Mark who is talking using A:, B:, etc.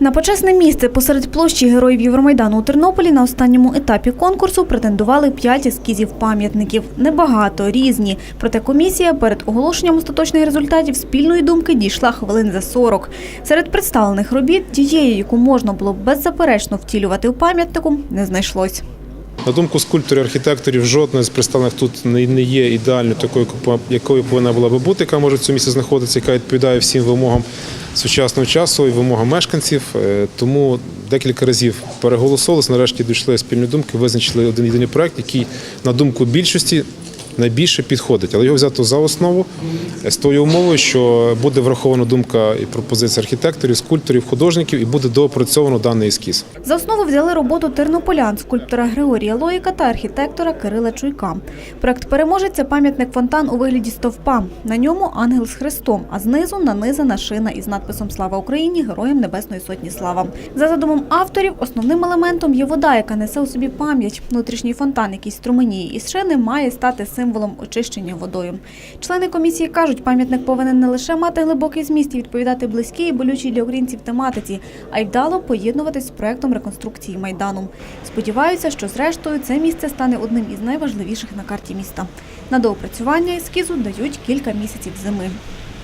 A: На почесне місце посеред площі героїв Євромайдану у Тернополі на останньому етапі конкурсу претендували п'ять ескізів пам'ятників. Небагато, різні. Проте комісія перед оголошенням остаточних результатів спільної думки дійшла хвилин за 40. Серед представлених робіт тієї, яку можна було б беззаперечно втілювати у пам'ятнику, не знайшлось.
B: На думку скульпторів, архітекторів, жодна з представлених тут не є ідеальною такою, якою повинна була би бути, яка може в цьому місці знаходитися, яка відповідає всім вимогам сучасного часу і вимогам мешканців. Е, Тому декілька разів переголосовувалися, нарешті дійшли спільної думки, визначили один єдиний проект, який, на думку більшості, найбільше підходить. Але його взято за основу з тою умовою, що буде врахована думка і пропозиція архітекторів, скульпторів, художників, і буде доопрацьовано даний ескіз.
A: За основу взяли роботу тернополян, скульптора Григорія Лоїка та архітектора Кирила Чуйка. Проект переможець це пам'ятник фонтан у вигляді стовпа. На ньому ангел з хрестом, а знизу нанизана шина із надписом Слава Україні! Героям Небесної Сотні Слава. За задумом авторів, основним елементом є вода, яка несе у собі пам'ять. Внутрішній фонтан, який струменіє із шини, має стати символом очищення водою. Члени комісії кажуть, пам'ятник повинен не лише мати глибокий зміст і відповідати близькій і болючій для українців тематиці, а й вдало поєднуватись з проектом реконструкції майдану. Сподіваються, що зрештою це місце стане одним із найважливіших на карті міста. На доопрацювання ескізу дають кілька місяців зими.